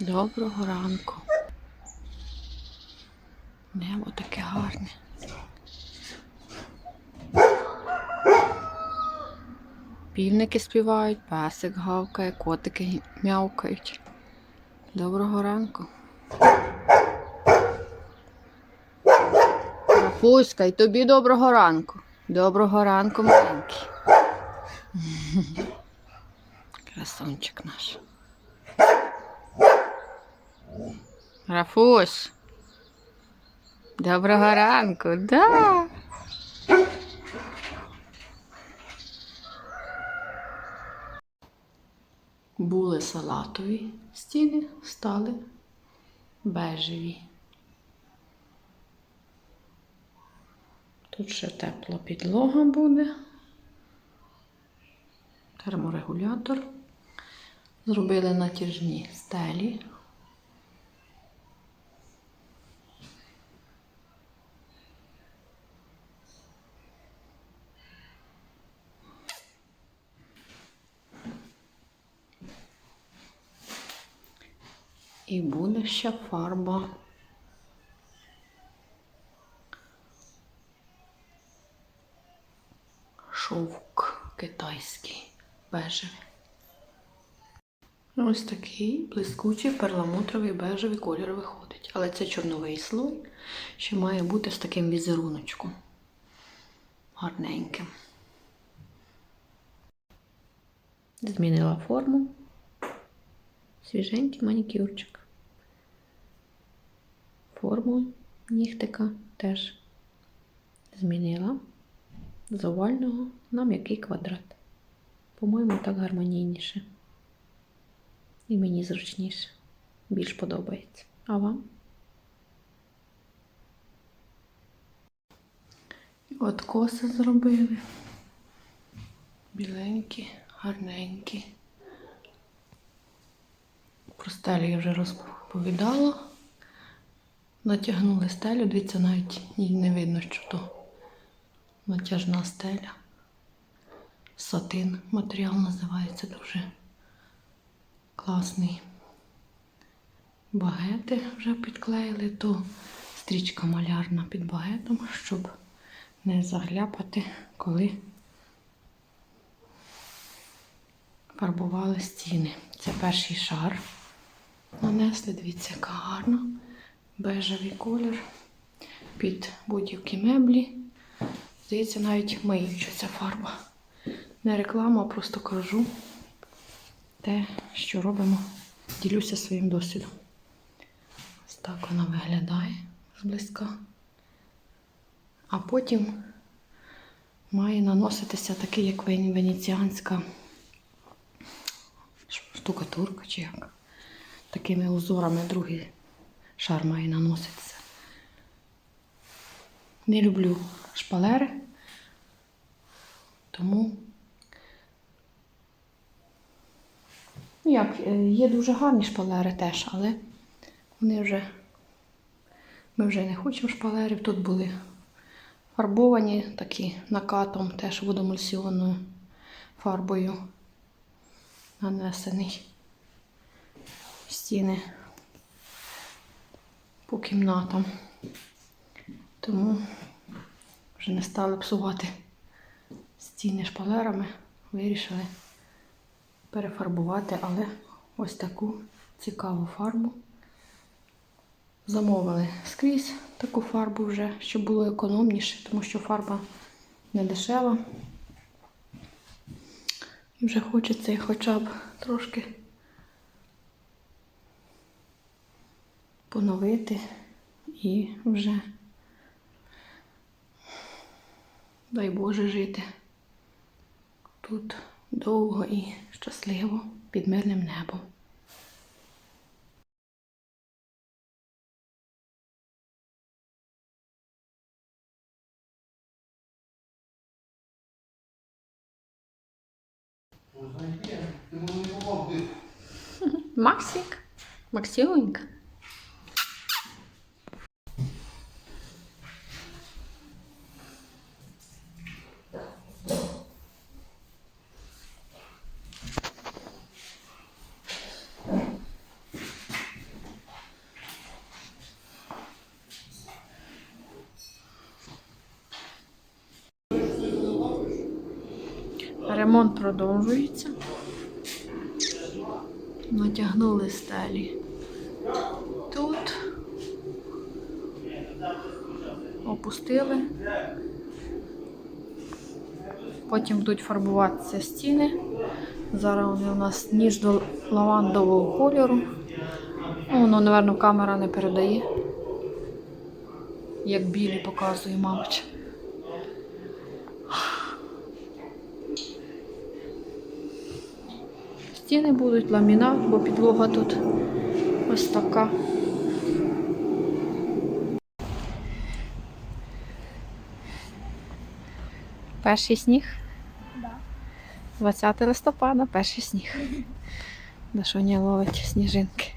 Доброго ранку. Небо таке гарне. Півники співають, песик гавкає, котики м'явкають. Доброго ранку. Рафуська, й тобі доброго ранку. Доброго ранку, маленький. Красунчик наш. Рафусь. Доброго ранку, да. Були салатові стіни, стали бежеві. Тут ще тепла підлога буде. Терморегулятор. Зробили натяжні стелі. І буде ще фарба. Шовк китайський, бежевий. Ось такий блискучий перламутровий бежевий колір виходить. Але це чорновий слой, що має бути з таким візеруночком. Гарненьким. Змінила форму. Свіженький манікюрчик. Форму нігтика теж змінила з овального на м'який квадрат. По-моєму, так гармонійніше. І мені зручніше. Більш подобається. А вам? І От коси зробили. Біленькі, гарненькі. Про стелю я вже розповідала. Натягнули стелю, дивіться, навіть не видно, що то натяжна стеля. Сатин матеріал називається дуже класний. Багети вже підклеїли, то стрічка малярна під багетом, щоб не загляпати, коли фарбували стіни. Це перший шар. Нанесли, дивіться, яка гарна. Бежевий колір під будь-які меблі. Здається, навіть миюча ця фарба. Не реклама, а просто кажу те, що робимо. Ділюся своїм досвідом. Ось так вона виглядає зблизька. А потім має наноситися такий, як вен- венеціанська штукатурка чи як. Такими узорами другий шар має наноситися. Не люблю шпалери, тому як, е, є дуже гарні шпалери теж, але вони вже ми вже не хочемо шпалерів. Тут були фарбовані такі накатом, теж водомульсіонною фарбою нанесений стіни по кімнатам. Тому вже не стали псувати стіни шпалерами, вирішили перефарбувати, але ось таку цікаву фарбу. Замовили скрізь таку фарбу вже, щоб було економніше, тому що фарба не дешева. І вже хочеться хоча б трошки поновити і вже, дай Боже, жити тут довго і щасливо під мирним небом. Максик, Максименька. Ремонт продовжується. Натягнули стелі. Тут опустили. Потім будуть фарбуватися стіни. Зараз вони у нас ніж до лавандового кольору. Ну, воно, напевно, камера не передає. Як білі показує, мабуть. Стіни будуть ламінат, бо підлога тут ось така. Перший сніг. Да. 20 листопада, перший сніг. Дашоня ловить сніжинки.